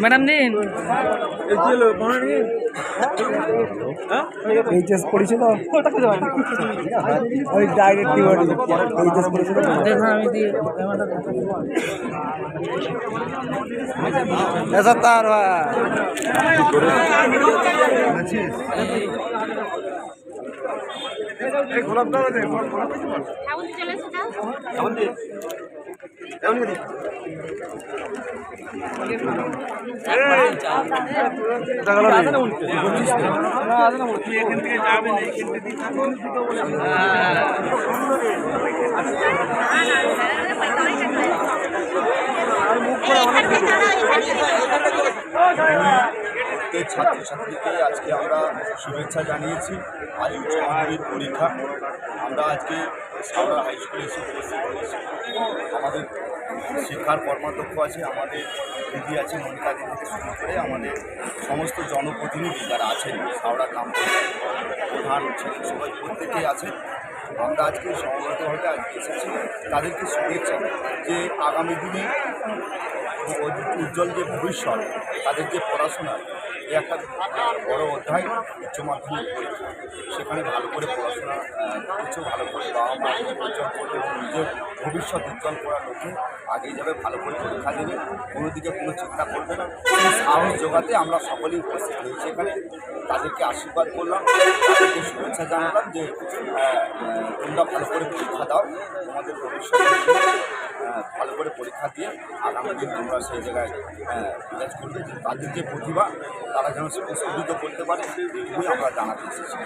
Madam দিন HS পড়েছে তো? ওই ডাইরেক্ট কিওয়ার্ড এইচএস পড়েছে। তো? দেখুন আমি দিয়ে এসব তার ঠাকুর চলে এসে দাও ছাত্রছাত্রীকে আজকে আমরা শুভেচ্ছা জানিয়েছি। আজ উচ্চ মাধ্যমিক পরীক্ষা। আমরা আজকে হাই স্কুলে এসে উপস্থিত হয়েছি। আমাদের শিক্ষার কর্মাধ্যক্ষ আছে, আমাদের দিদি আছে, মনিকা দিদি থেকে শুরু করে আমাদের সমস্ত জনপ্রতিনিধি যারা আছেন, হাওড়া গ্রাম প্রধান সবাই প্রত্যেকেই আছেন আমরা আজকে সমবেতভাবে আজকে এসেছি। তাদেরকে শুভেচ্ছা যে আগামী দিনে উজ্জ্বল যে ভবিষ্যৎ, তাদের যে পড়াশোনা একটা বড় অধ্যায় উচ্চ মাধ্যমিক সেখানে ভালো করে পড়াশোনা কিছু ভালো করে বাবা মা উজ্জ্বল করবে নিজের ভবিষ্যৎ উজ্জ্বল করার লোকে আগেই যাবে, ভালো করে পরীক্ষা দেবে, কোনো দিকে কোনো চিন্তা করবে না। সেই সাহস জোগাতে আমরা সকলেই উপস্থিত হয়েছি এখানে। তাদেরকে আশীর্বাদ করলাম, তাদেরকে শুভেচ্ছা জানালাম যে তোমরা ভালো করে পরীক্ষা দাও, তোমাদের ভবিষ্যৎ ভালো করে পরীক্ষা দিয়ে আগামী দিন তোমরা সেই জায়গায় বিরাজ করবে। তাদের যে প্রতিভা, তারা যেন প্রস্ফুটিত করতে পারে এইটুকুই আমরা জানাতে এসেছি।